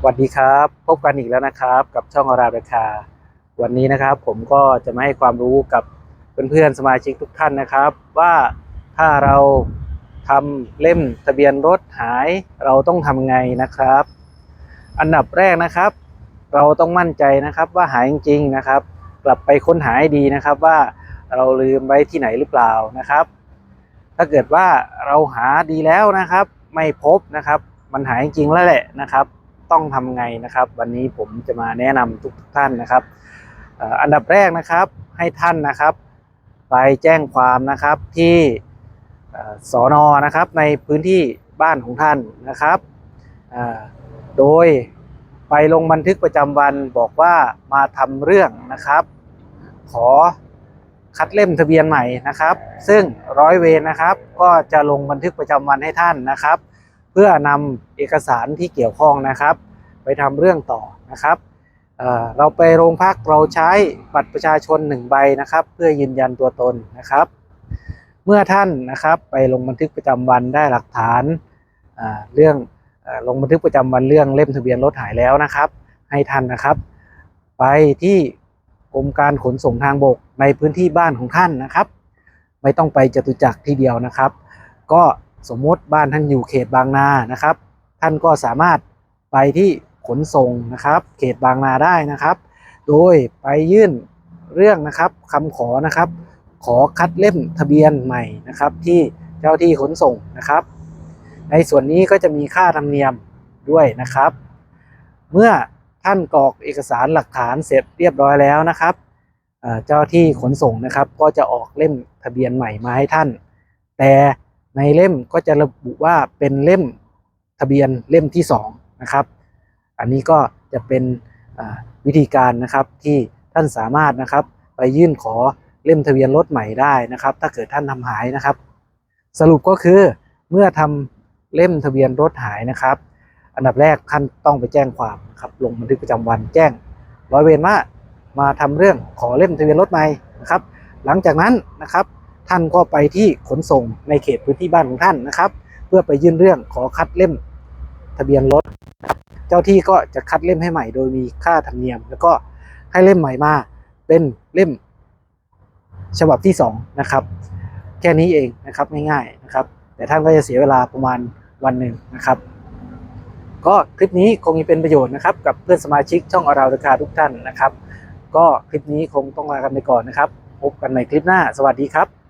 สวัสดีครับ พบกันอีกแล้วนะครับ กับช่องราราคา วันนี้นะครับ ผมก็จะมาให้ความรู้กับเพื่อนๆสมาชิกทุกท่านนะครับ ว่าถ้าเราทำเล่มทะเบียนรถหายเราต้องทำไงนะครับ อันดับแรกนะครับ เราต้องมั่นใจนะครับว่าหายจริงๆนะครับ กลับไปค้นหาให้ดีนะครับว่าเราลืมไว้ที่ไหนหรือเปล่านะครับ ถ้าเกิดว่าเราหาดีแล้วนะครับ ไม่พบนะครับ มันหายจริงแล้วแหละนะครับ ต้องทำไงนะครับ วันนี้ผมจะมาแนะนำทุกท่านนะครับอันดับแรกนะครับให้ท่านนะครับ ไปแจ้งความนะครับที่สอนอนะครับในพื้นที่บ้านของท่านนะครับโดยไปลงบันทึกประจำวันบอกว่ามาทำเรื่องนะครับ ขอคัดเล่มทะเบียนใหม่นะครับ ซึ่งร้อยเวรนะครับ ก็จะลงบันทึกประจำวันให้ท่านนะครับ พื่อนำเอกสารที่เกี่ยวข้องนะครับ ไปทำเรื่องต่อนะครับเเราไปโรงพักเราใช้บัตรประชาชนหนึ่งใบนะครับ เพื่อยืนยันตัวตนนะครับ เมื่อท่านนะครับไปลงบันทึกประจำวันได้หลักฐานอ่าเรื่องอลงบันทึกประจำวันเรื่องเล่มทะเบียนรถหายแล้วนะครับ ให้ท่านนะครับ ไปที่กรมการขนส่งทางบกในพื้นที่บ้านของท่านนะครับ ไม่ต้องไปจตุจักรที่เดียวนะครับ ก็ สมมติบ้านท่านอยู่เขตบางนานะครับ ท่านก็สามารถไปที่ขนส่งนะครับ เขตบางนาได้นะครับ โดยไปยื่นเรื่องนะครับคำขอนะครับ ขอคัดเล่มทะเบียนใหม่นะครับ ที่เจ้าที่ขนส่งนะครับ ในส่วนนี้ก็จะมีค่าธรรมเนียมด้วยนะครับ เมื่อท่านกรอกเอกสารหลักฐานเสร็จเรียบร้อยแล้วนะครับเจ้าที่ขนส่งนะครับ ก็จะออกเล่มทะเบียนใหม่มาให้ท่าน แต่ ในเล่มก็จะระบุว่าเป็นเล่มทะเบียนเล่มที่สองนะครับ อันนี้ก็จะเป็นวิธีการนะครับที่ท่านสามารถนะครับไปยื่นขอเล่มทะเบียนรถใหม่ได้นะครับ ถ้าเกิดท่านทำหายนะครับ สรุปก็คือเมื่อทำเล่มทะเบียนรถหายนะครับ อันดับแรกท่านต้องไปแจ้งความนะครับลงบันทึกประจำวันแจ้งร้อยเวรว่ามาทำเรื่องขอเล่มทะเบียนรถใหม่นะครับ หลังจากนั้นนะครับ ท่านก็ไปที่ขนส่งในเขตพื้นที่บ้านของท่านนะครับ เพื่อไปยื่นเรื่องขอคัดเล่มทะเบียนรถ เจ้าที่ก็จะคัดเล่มให้ใหม่โดยมีค่าธรรมเนียม แล้วก็ให้เล่มใหม่มาเป็นเล่มฉบับที่สองนะครับแค่นี้เองนะครับง่ายๆนะครับ แต่ท่านก็จะเสียเวลาประมาณวันหนึ่งนะครับก็คลิปนี้คงจะเป็นประโยชน์นะครับ กับเพื่อนสมาชิกช่องอราวราคาทุกท่านนะครับ ก็คลิปนี้คงต้องลากันไปก่อนนะครับ พบกันในคลิปหน้า สวัสดีครับ